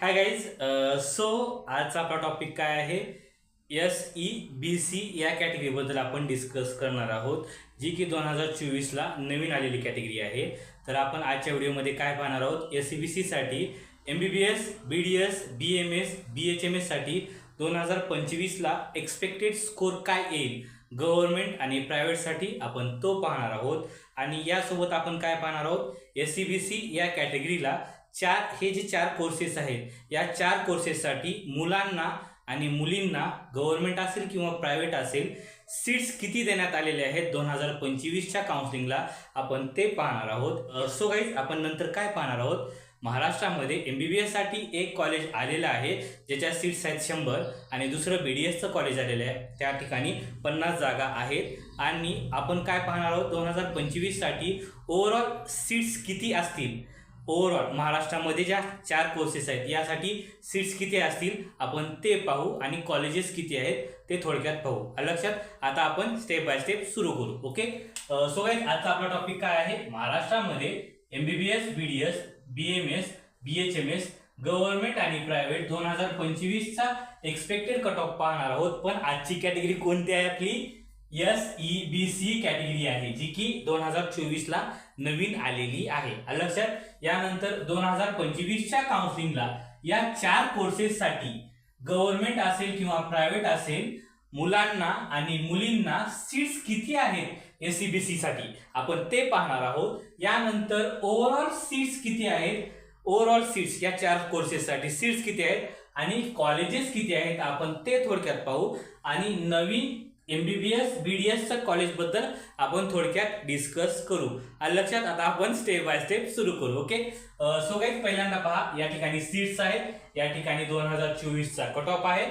Hi guys so आजचा आपला topic काय आहे? एस ई बी सी या कॅटेगरीबद्दल आपण डिस्कस करणार आहोत जी की दोन हजार चोवीसला नवीन आलेली कॅटेगरी आहे. तर आपण आजच्या व्हिडिओमध्ये काय पाहणार आहोत? एस सी बी सीसाठी M B B S B D S B M S B H M एससाठी दोन हजार पंचवीसला एक्सपेक्टेड स्कोर काय येईल? गव्हर्नमेंट आणि प्रायव्हेटसाठी आपण तो पाहणार आहोत. आणि यासोबत आपण काय पाहणार आहोत? एस सी बी सी या कॅटेगरीला चार हे जे चार कोर्सेस आहेत या चार कोर्सेससाठी मुलांना आणि मुलींना गव्हर्नमेंट असेल किंवा प्रायव्हेट असेल सीट्स किती देण्यात आलेले आहेत दोन हजार पंचवीसच्या काउन्सिलिंगला आपण ते पाहणार आहोत. सो गाईज आपण नंतर काय पाहणार आहोत? महाराष्ट्रामध्ये एम बी बी एससाठी एक कॉलेज आलेलं आहे ज्याच्या सीट्स आहेत शंभर आणि दुसरं बी डी एसचं कॉलेज आलेलं आहे. त्या ठिकाणी पन्नास जागा आहेत. आणि आपण काय पाहणार आहोत? दोन हजार पंचवीससाठी ओव्हरऑल सीट्स किती असतील? ओव्हरऑल महाराष्ट्रामध्ये ज्या चार कोर्सेस आहेत यासाठी सीट्स किती असतील आपण ते पाहू आणि कॉलेजेस किती आहेत ते थोडक्यात पाहू. लक्षात आता आपण स्टेप बाय स्टेप सुरू करू ओके सो गाईज आजचा आपला टॉपिक काय आहे? महाराष्ट्रामध्ये M B B S B D S B M S B H M S government आणि प्रायव्हेट दोन हजार पंचवीसचा एक्सपेक्टेड कट ऑफ पाहणार आहोत. पण आजची कॅटेगरी कोणती आहे आपली? S E B C category आहे जी की दोन हजार चोवीसला नवीन आलेली आहे. लक्षात यानंतर दोन हजार पंचवीसच्या काउन्सिलिंगला या चार कोर्सेससाठी गव्हर्नमेंट असेल किंवा प्रायव्हेट असेल मुलांना आणि मुलींना सीट्स किती आहेत एस सी बी सी साठी? आपण ते पाहणार आहोत. यानंतर ओव्हरऑल सीट्स किती आहेत? ओव्हरऑल सीट्स या चार कोर्सेससाठी सीट्स किती आहेत? आणि कॉलेजेस किती आहेत? आपण ते थोडक्यात पाहू. आणि नवीन M B B S B D एसच्या कॉलेजबद्दल आपण थोडक्यात डिस्कस करू. आणि लक्षात आता आपण स्टेप बाय स्टेप सुरू करू ओके सो गाईज पहिल्यांदा पहा या ठिकाणी सीट्स आहेत. या ठिकाणी दोन हजार चोवीसचा कट ऑफ आहे.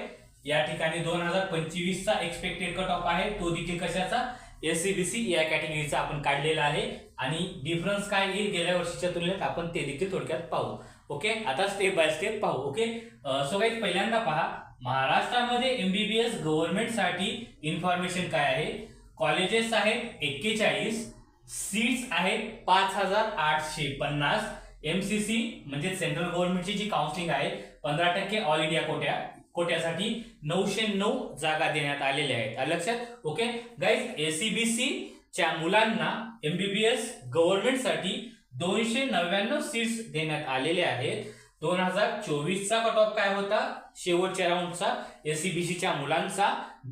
या ठिकाणी दोन हजार पंचवीसचा एक्सपेक्टेड कट ऑफ आहे. तो देखील कशाचा? एस सी बी सी या कॅटेगरीचा आपण काढलेला आहे. आणि डिफरन्स काय येईल गेल्या वर्षीच्या तुलनेत आपण ते देखील थोडक्यात पाहू. ओके आता स्टेप बाय स्टेप पाहू. ओके सो काही पहिल्यांदा पहा महाराष्ट्रामध्ये एमबीबीएस गव्हर्नमेंटसाठी इन्फॉर्मेशन काय आहे? कॉलेजेस आहेत एक्केचाळीस सीट्स आहेत पाच हजार आठशे पन्नास एमसीसी म्हणजे सेंट्रल गव्हर्नमेंटची जी काउन्सिलिंग आहे पंधरा टक्के ऑल इंडिया कोट्या कोट्यासाठी नऊशे नऊ जागा देण्यात आलेल्या आहेत. लक्षात? ओके गाईज एसीबीसी च्या मुलांना एमबीबीएस गव्हर्नमेंटसाठी दोनशे नव्याण्णव सीट्स देण्यात आलेले आहेत. दोन हजार चोवीसचा कट ऑफ काय होता? शेवटच्या राऊंडचा एससीबीसीच्या मुलांचा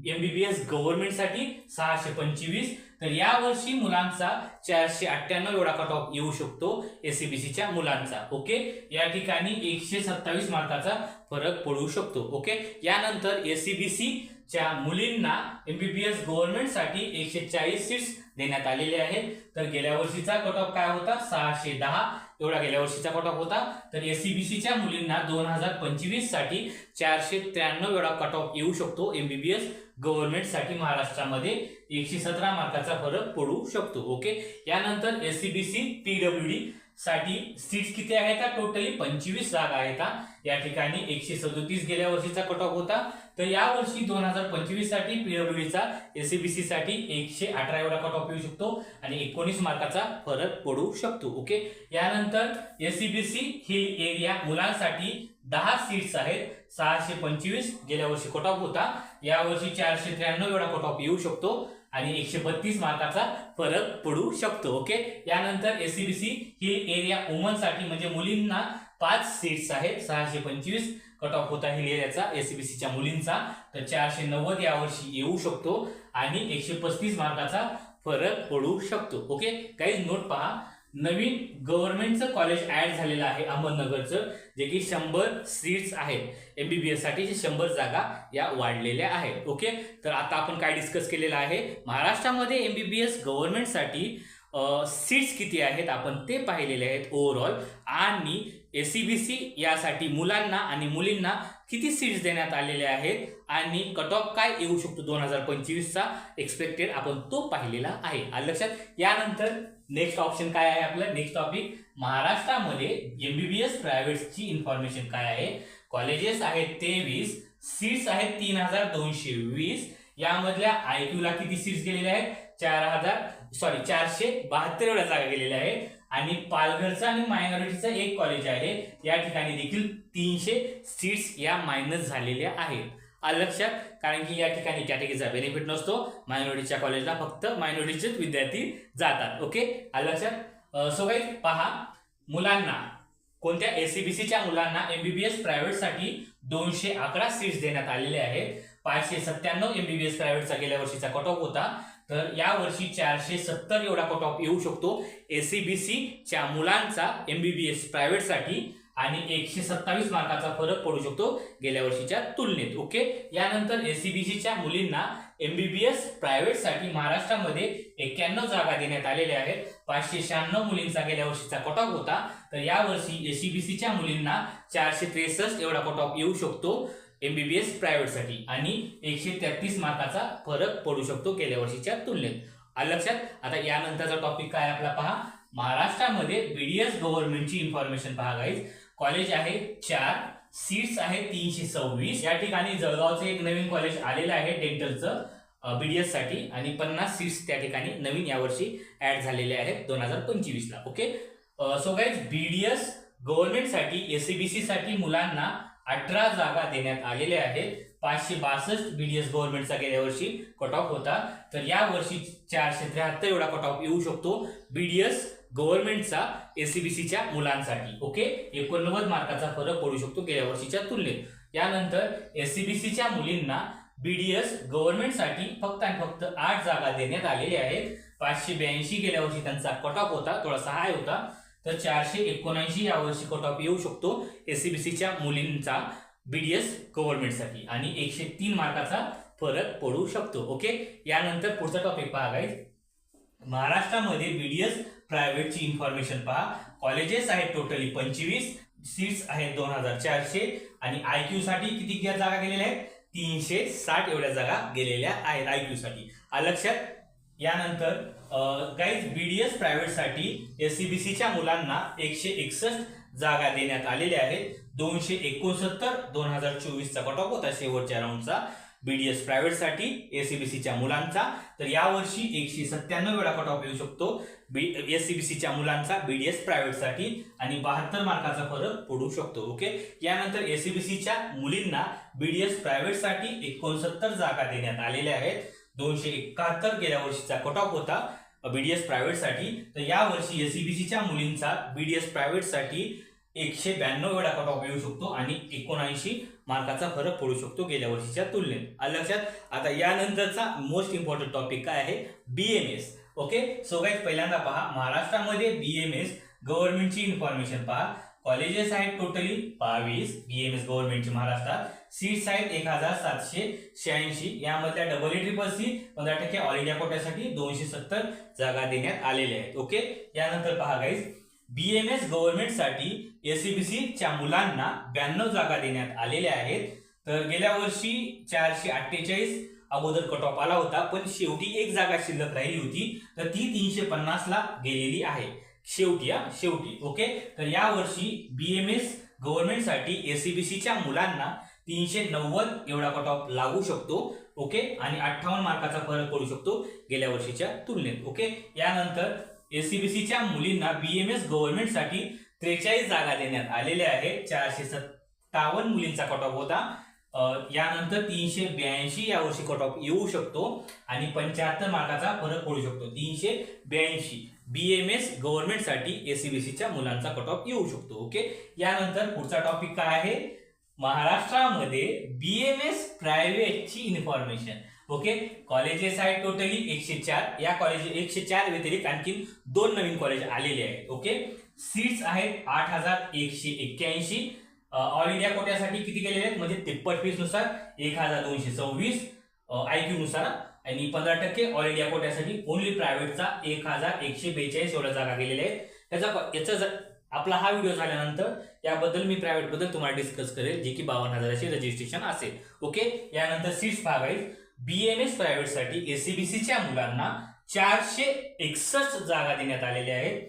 एमबीबीएस गव्हर्नमेंटसाठी सहाशे पंचवीस. तर यावर्षी मुलांचा चारशे अठ्ठ्याण्णव एवढा कट ऑफ येऊ शकतो एससीबीसीच्या मुलांचा. ओके? या ठिकाणी एकशे सत्तावीस मार्काचा फरक पडू शकतो. ओके? यानंतर एससीबीसी च्या मुलींना एमबीबीएस गव्हर्नमेंटसाठी एकशे चाळीस सीट्स देण्यात आलेले आहेत. तर गेल्या वर्षीचा कट ऑफ काय होता? सहाशे दहा. एवढा गेल्या वर्षीचा कट ऑफ होता. तर एससीबीसीच्या मुलींना दोन हजार पंचवीससाठी चारशे त्र्याण्णव एवढा कट ऑफ येऊ शकतो. एमबीबीएस गव्हर्नमेंटसाठी महाराष्ट्रामध्ये एकशे सतरा मार्काचा फरक पडू शकतो. ओके यानंतर एससीबीसी पीडब्ल्यू डी साठी सीट्स किती आहेत? टोटली पंचवीस जागा आहेत. या ठिकाणी एकशे सदोतीस गेल्या वर्षीचा कट ऑफ होता. तर या वर्षी दोन हजार पंचवीससाठी पीडब्ल्यूडीचा एससीबीसी साठी एकशे अठरा एवढा कट ऑफ येऊ शकतो आणि एकोणीस मार्काचा फरक पडू शकतो. ओके यानंतर एससीबीसी ही एरिया मुलांसाठी दहा सीट्स आहेत. सहाशे पंचवीस गेल्या वर्षी कट ऑफ होता यावर्षी चारशे त्र्याण्णव एवढा कट ऑफ येऊ शकतो. आणि एकशे बत्तीस मार्काचा फरक पडू शकतो ओके यानंतर एससीबीसी ही एरिया वुमनसाठी म्हणजे मुलींना पाच सीट्स आहेत सहाशे पंचवीस कट ऑफ होता हिल एरियाचा एससीबीसीच्या मुलींचा. तर चारशे नव्वद यावर्षी येऊ शकतो आणि एकशे पस्तीस मार्काचा फरक पडू शकतो ओके काही नोट पहा नवीन गव्हर्नमेंटचं कॉलेज ऍड झालेलं आहे अहमदनगरचं जे की शंभर सीट्स आहेत. एमबीबीएससाठी जे शंभर जागा या वाढलेल्या आहेत. ओके तर आता आपण काय डिस्कस केलेलं आहे? महाराष्ट्रामध्ये एमबीबीएस गव्हर्नमेंटसाठी सीट्स किती आहेत? आपण ते पाहिलेले आहेत ओव्हरऑल आणि ए सी बी सी यासाठी मुलांना आणि मुलींना किती सीट्स देण्यात आलेल्या आहेत? आणि कट ऑफ काय येऊ शकतो दोन हजार पंचवीसचा? एक्सपेक्टेड आपण तो पाहिलेला आहे. लक्षात? यानंतर नेक्स्ट ऑप्शन काय आहे आपलं? नेक्स्ट टॉपिक महाराष्ट्रामध्ये एमबीबीएस प्रायव्हेटची इन्फॉर्मेशन काय आहे? कॉलेजेस आहेत तेवीस सीट्स आहेत तीन हजार दोनशे वीस यामधल्या आय क्यूला किती सीट्स गेलेल्या आहेत? चार हजार सॉरी चारशे बहात्तर एवढ्या जागा गेलेल्या आहेत. आणि पालघरचा आणि मायनॉरिटीचा एक कॉलेज आहे. या ठिकाणी देखील तीनशे सीट्स या मायनस झालेल्या आहेत. लक्षात कारण की या ठिकाणी कॅटेगरीचा बेनिफिट नसतो. मायनॉरिटीच्या कॉलेजला फक्त मायनॉरिटीचेच विद्यार्थी जातात. ओके आलं लक्षात? सो काही पहा. मुलांना कोणत्या एसीबीसीच्या मुलांना एमबीबीएस प्रायव्हेटसाठी दोनशे अकरा सीट्स देण्यात आलेले आहेत. पाचशे सत्त्याण्णव एमबीबीएस प्रायव्हेटचा गेल्या वर्षीचा कट ऑफ होता. तर या वर्षी चारशे सत्तर एवढा कट ऑफ येऊ शकतो. एसीबीसीच्या मुलांचा एमबीबीएस प्रायव्हेटसाठी आणि एकशे सत्तावीस मार्काचा फरक पडू शकतो गेल्या वर्षीच्या तुलनेत ओके? यानंतर एसीबीसीच्या मुलींना एमबीबीएस प्रायव्हेटसाठी महाराष्ट्रामध्ये एक्क्याण्णव जागा देण्यात आलेल्या आहेत. पाचशे शहाण्णव मुलींचा गेल्या वर्षीचा कट ऑफ होता. तर यावर्षी एसीबीसीच्या मुलींना चारशे त्रेसष्ट एवढा कट ऑफ येऊ शकतो एमबीबीएस प्रायव्हेटसाठी आणि एकशे तेहतीस मार्काचा फरक पडू शकतो गेल्या वर्षीच्या तुलनेत. लक्षात? आता यानंतरचा टॉपिक काय आपला? पहा महाराष्ट्रामध्ये बीडीएस गव्हर्नमेंटची इन्फॉर्मेशन पहा गाईज कॉलेज आहे चार सीट्स आहे तीनशे सव्वीस. या ठिकाणी जळगावचं एक नवीन कॉलेज आलेलं आहे डेंटलचं बीडीएससाठी. आणि पन्नास सीट्स त्या ठिकाणी नवीन यावर्षी ऍड झालेले आहेत दोन हजार पंचवीसला. ओके? सो गाईज बीडीएस गव्हर्नमेंटसाठी एसीबीसी साठी मुलांना अठरा जागा देण्यात आलेल्या आहेत. पाचशे बासष्ट बीडीएस गव्हर्नमेंटचा गेल्या वर्षी कट ऑफ होता. तर या वर्षी चारशे त्र्याहत्तर एवढा कट ऑफ येऊ शकतो. बीडीएस गव्हर्नमेंटचा एसीबीसीच्या मुलांसाठी ओके? एकोणनव्वद मार्काचा फरक पडू शकतो गेल्या वर्षीच्या तुलनेत. यानंतर एसीबीसीच्या मुलींना बीडीएस गव्हर्नमेंटसाठी फक्त आणि फक्त आठ जागा देण्यात आलेल्या आहेत. पाचशे ब्याऐंशी गेल्या वर्षी त्यांचा कट ऑफ होता थोडासा हाय होता. तर चारशे एकोणऐंशी या वर्षी कट ऑफ येऊ शकतो एसीबीसीच्या मुलींचा बीडीएस गव्हर्नमेंटसाठी. आणि एकशे तीन मार्काचा फरक पडू शकतो ओके? यानंतर पुढचा टॉपिक पहा गाईज महाराष्ट्रामध्ये बीडीएस प्रायव्हेटची इन्फॉर्मेशन पहा. कॉलेजेस आहेत टोटली पंचवीस सीट्स आहेत दोन हजार चारशे. आणि आय क्यू साठी किती जागा गेलेल्या आहेत? तीनशे साठ एवढ्या जागा गेलेल्या आहेत आय क्यू साठी. लक्षात? यानंतर गाईज बीडीएस प्रायव्हेटसाठी एससीबीसीच्या मुलांना एकशे एकसष्ट जागा देण्यात आलेल्या आहेत. दोनशे एकोणसत्तर दोन हजार चोवीसचा कट ऑफ होता शेवटच्या राऊंडचा बीडीएस प्रायव्हेटसाठी एसीबीसीच्या मुलांचा. तर यावर्षी एकशे सत्त्याण्णव वेळा कट ऑफ येऊ शकतो. बी एससीबीसीच्या मुलांचा बीडीएस प्रायव्हेटसाठी आणि बहात्तर मार्काचा फरक पडू शकतो. ओके यानंतर एसीबीसीच्या मुलींना बीडीएस प्रायव्हेटसाठी एकोणसत्तर जागा देण्यात आलेल्या आहेत. दोनशे एकाहत्तर गेल्या वर्षीचा कट ऑफ होता बीडीएस प्रायव्हेटसाठी तर यावर्षी एसीबीसीच्या मुलींचा बीडीएस प्रायव्हेटसाठी एकशे ब्याण्णव वेळा कट ऑफ येऊ शकतो आणि एकोणऐंशी मार्काचा फरक पडू शकतो गेल्या वर्षीच्या तुलनेत. लक्षात आता यानंतरचा मोस्ट इम्पॉर्टंट टॉपिक काय आहे? बीएमएस ओके सो गाईज पहिल्यांदा पहा महाराष्ट्रामध्ये बीएमएस गव्हर्नमेंटची इन्फॉर्मेशन पहा. कॉलेजेस आहेत टोटली बावीस बीएमएस गव्हर्नमेंटची महाराष्ट्रात. सीट्स आहेत एक हजार सातशे शहाऐंशी. यामधल्या डबल ए ट्रिपल सी पंधरा टक्के ऑल इंडिया कोट्यासाठी दोनशे सत्तर जागा देण्यात आलेल्या आहेत. ओके यानंतर पहा गाईज बीएमएस गव्हर्नमेंटसाठी एसीबीसीच्या मुलांना ब्याण्णव जागा देण्यात आलेल्या आहेत. तर गेल्या वर्षी चारशे अठ्ठेचाळीस अगोदर कट ऑफ आला होता पण शेवटी एक जागा शिल्लक राहिली होती. तर ती तीनशे पन्नासला गेलेली आहे. शेवटी हा शेवटी ओके? तर या वर्षी बीएमएस गव्हर्नमेंटसाठी एसीबीसीच्या मुलांना तीनशे नव्वद एवढा कट ऑफ लागू शकतो ओके? आणि अठ्ठावन्न मार्काचा फरक पडू शकतो गेल्या वर्षीच्या तुलनेत ओके? यानंतर एसीबीसीच्या मुलींना बीएमएस गव्हर्नमेंटसाठी त्रेचाळीस जागा देण्यात आलेल्या आहेत. चारशे सत्तावन्न मुलींचा कट ऑफ होता. यानंतर तीनशे ब्याऐंशी यावर्षी कट ऑफ येऊ शकतो आणि पंच्याहत्तर मार्काचा फरक पडू शकतो. तीनशे ब्याऐंशी बीएमएस गव्हर्नमेंटसाठी एसीबीसीच्या मुलांचा कट ऑफ येऊ शकतो. ओके? यानंतर पुढचा टॉपिक काय आहे? महाराष्ट्रामध्ये बीएमएस प्रायव्हेटची इन्फॉर्मेशन ओके? कॉलेजेस आहेत टोटली एकशे चार. या कॉलेज एकशे चार व्यतिरिक्त आणखी दोन नवीन कॉलेज आलेले आहेत. ओके? सीट्स आहेत आठ हजार एकशे एक्क्याऐंशी. ऑल इंडिया कोट्यासाठी किती गेलेले आहेत? म्हणजे तिप्पट फीसनुसार एक हजार दोनशे सव्वीस आय क्यू नुसार. आणि पंधरा टक्के ऑल इंडिया कोट्यासाठी ओनली प्रायव्हेटचा एक हजार एकशे बेचाळीस एवढ्या जागा गेलेल्या आहेत त्याचा याचा जर आपला हा व्हिडिओ झाल्यानंतर याबद्दल मी प्रायव्हेटबद्दल तुम्हाला डिस्कस करेल जे की बावन्न हजाराचे रजिस्ट्रेशन असेल. ओके? यानंतर सीट्स भागाईल बीएमएस प्रायव्हेटसाठी एसीबीसीच्या मुलांना चारशे एकसष्ट जागा देण्यात आलेल्या आहेत.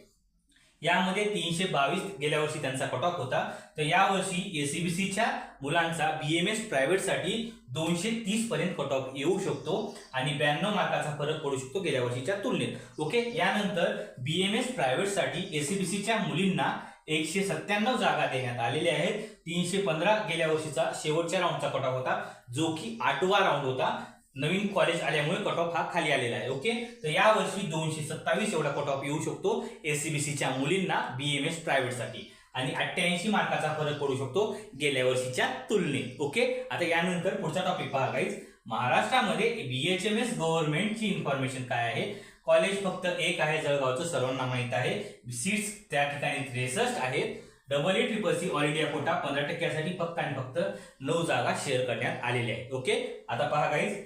यामध्ये तीनशे बावीस गेल्या वर्षी त्यांचा कट ऑफ होता. तर यावर्षी एसीबीसीच्या मुलांचा बीएमएस प्रायव्हेटसाठी दोनशे तीस पर्यंत कट ऑफ येऊ शकतो आणि ब्याण्णव मार्काचा फरक पडू शकतो गेल्या वर्षीच्या तुलनेत. ओके यानंतर बीएमएस प्रायव्हेटसाठी एसीबीसीच्या मुलींना एकशे सत्त्याण्णव जागा देण्यात आलेल्या आहेत. तीनशे पंधरा गेल्या वर्षीचा शेवटच्या राऊंडचा कट ऑफ होता. जो की आठवा राऊंड होता. नवीन कॉलेज आल्यामुळे कट ऑफ हा खाली आलेला आहे ओके तर या वर्षी दोनशे सत्तावीस एवढा कट ऑफ येऊ शकतो एससीबीसीच्या मुलींना बीएमएस प्रायव्हेटसाठी आणि अठ्ठ्याऐंशी मार्काचा फरक पडू शकतो गेल्या वर्षीच्या तुलनेत ओके आता यानंतर पुढचा टॉपिक पहा काहीच महाराष्ट्रामध्ये बीएचएमएस गव्हर्नमेंटची इन्फॉर्मेशन काय आहे? कॉलेज फक्त एक आहे जळगावचं सर्वांना माहीत आहे. सीट्स त्या ठिकाणी त्रेसष्ट आहेत. Double A triple C all India quota पंधरा टक्क्यासाठी फक्त आणि फक्त नऊ जागा शेअर करण्यात आलेल्या आहेत ओके आता पहा काहीच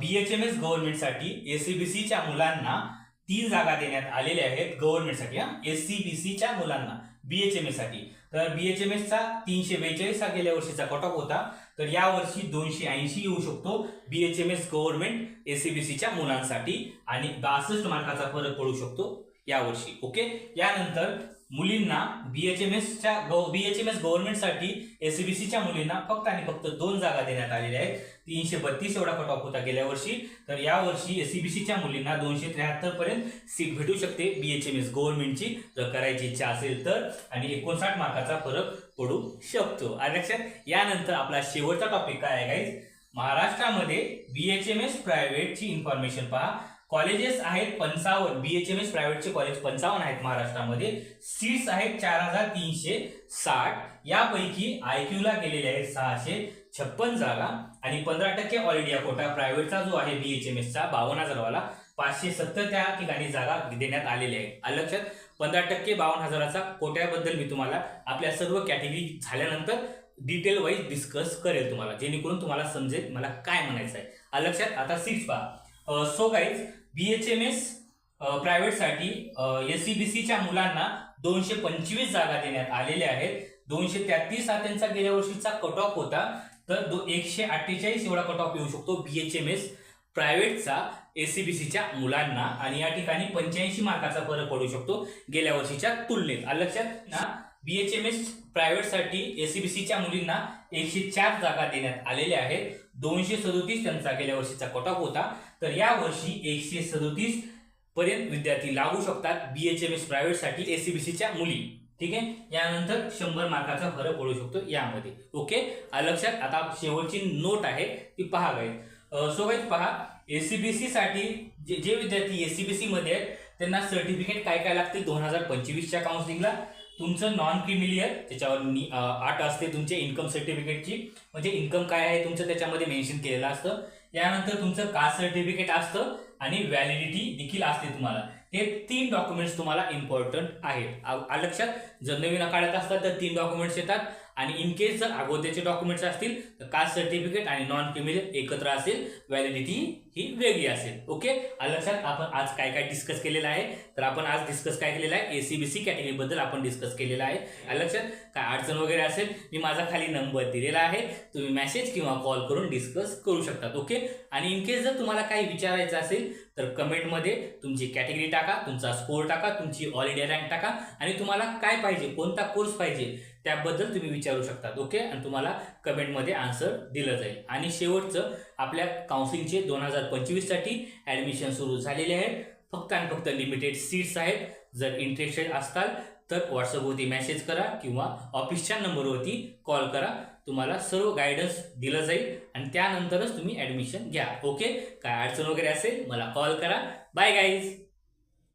बीएचएमएस गव्हर्नमेंटसाठी एसीबीसीच्या मुलांना तीन जागा देण्यात आलेल्या आहेत गव्हर्नमेंटसाठी हा. एससीबीसीच्या मुलांना बीएचएमएससाठी. तर BHMS चा तीनशे बेचाळीस हा गेल्या वर्षीचा कट ऑफ होता. तर या वर्षी दोनशे ऐंशी येऊ शकतो बीएचएमएस गव्हर्नमेंट एसीबीसीच्या मुलांसाठी आणि बासष्ट मार्काचा फरक पडू शकतो यावर्षी ओके? यानंतर मुलींना बीएचएमएसच्या बीएचएमएस गव्हर्नमेंटसाठी एसीबीसीच्या मुलींना फक्त आणि फक्त दोन जागा देण्यात आलेल्या आहेत. तीनशे बत्तीस एवढा कट ऑफ होता गेल्या वर्षी. तर या वर्षी एसीबीसीच्या मुलींना दोनशे त्र्याहत्तर पर्यंत सीट भेटू शकते बीएचएमएस गव्हर्नमेंटची जर करायची इच्छा असेल तर. आणि एकोणसाठ मार्काचा फरक पडू शकतो. आणि लक्षात यानंतर आपला शेवटचा टॉपिक काय आहे गाईज महाराष्ट्रामध्ये बीएचएमएस प्रायव्हेटची इन्फॉर्मेशन पहा. कॉलेजेस आहेत पंचावन्न. बीएचएमएस प्रायव्हेटचे कॉलेज पंचावन्न आहेत महाराष्ट्रामध्ये. सीट्स आहेत चार हजार तीनशे साठ. यापैकी आयक्यूला गेलेले आहेत सहाशे छप्पन जागा. आणि पंधरा टक्के ऑल इंडिया कोटा प्रायव्हेटचा जो आहे बीएचएमएसचा बावन्न हजारवाला पाचशे सत्तर त्या ठिकाणी जागा देण्यात आलेल्या आहेत लक्षात पंधरा टक्के बावन्न हजाराचा कोट्याबद्दल मी तुम्हाला आपल्या सर्व कॅटेगरी झाल्यानंतर डिटेल वाईज डिस्कस करेल तुम्हाला जेणेकरून तुम्हाला समजेल मला काय म्हणायचं आहे. लक्षात आता सिक्स पहा. सो गाईज बीएचएमएस प्रायव्हेटसाठी एस सी बी सीच्या मुलांना दोनशे पंचवीस जागा देण्यात आलेल्या आहेत. दोनशे तेहतीस हा त्यांचा गेल्या वर्षीचा कट ऑफ होता. तर दो एकशे अठ्ठेचाळीस एवढा कट ऑफ येऊ शकतो बीएचएमएस प्रायव्हेटचा एसीबीसीच्या मुलांना. आणि या ठिकाणी पंच्याऐंशी मार्काचा फरक पडू शकतो गेल्या वर्षीच्या तुलनेत. लक्षात ना बीएचएमएस प्रायव्हेटसाठी एसीबीसीच्या मुलींना एकशे चार जागा देण्यात आलेल्या आहेत. दोनशे सदोतीस त्यांचा गेल्या वर्षीचा कट ऑफ होता. तर या वर्षी एकशे सदोतीस पर्यंत विद्यार्थी लागू शकतात बीएचएमएस प्रायव्हेटसाठी एसीबीसीच्या मुली. ठीक आहे? यानंतर शंभर मार्काचा फरक पडू शकतो यामध्ये. ओके? लक्षात आता शेवटची नोट आहे ती पहा गाईज सो गाईज पहा. एसीबीसी साठी जे जे विद्यार्थी एसीबीसी मध्ये आहेत त्यांना सर्टिफिकेट काय काय लागतील दोन हजार पंचवीसच्या काउन्सिलिंगला तुमचं नॉन क्रिमिलियर त्याच्यावर आठ असते तुमच्या इन्कम सर्टिफिकेटची म्हणजे इन्कम काय आहे तुमचं त्याच्यामध्ये मेन्शन केलेलं असतं. यानंतर तुमचं कास्ट सर्टिफिकेट असतं आणि व्हॅलिडिटी देखील असते तुम्हाला. हे तीन डॉक्युमेंट्स तुम्हाला इम्पॉर्टंट आहेत. लक्षात जर नवीन काढत असतात तर तीन डॉक्युमेंट्स येतात. आणि इन केस जर अगोदरचे डॉक्युमेंट्स असतील तर कास्ट सर्टिफिकेट आणि नॉन क्रिमिनल एकत्र असेल व्हॅलिडिटी ही वेगळी असेल. ओके? आलं लक्षात? आपण आज काय काय डिस्कस केलेलं आहे? तर आपण आज डिस्कस काय केलेलं आहे? एसीबीसी कॅटेगरी बद्दल आपण डिस्कस केलेलं आहे. आलं लक्षात? काय अडचण वगैरे असेल मी माझा खाली नंबर दिलेला आहे. तुम्ही मेसेज किंवा कॉल करून डिस्कस करू शकतात. ओके? आणि इन केस जर तुम्हाला काही विचारायचं असेल तर कमेंटमध्ये तुमची कॅटेगरी टाका तुमचा स्कोर टाका तुमची ऑल इंडिया रँक टाका आणि तुम्हाला काय पाहिजे कोणता कोर्स पाहिजे त्याबद्दल तुम्ही विचारू शकतात. ओके? आणि तुम्हाला कमेंटमध्ये आन्सर दिलं जाईल. आणि शेवटचं आपल्या काउन्सिलिंगचे दोन हजार पंचवीससाठी ॲडमिशन सुरू झालेले आहेत. फक्त आणि फक्त लिमिटेड सीट्स आहेत. जर इंटरेस्टेड असताल तर व्हॉट्सअपवरती मेसेज करा किंवा ऑफिसच्या नंबरवरती कॉल करा. तुम्हाला सर्व गायडन्स दिलं जाईल आणि त्यानंतरच तुम्ही ॲडमिशन घ्या. ओके काय अडचण वगैरे असेल मला कॉल करा. Bye guys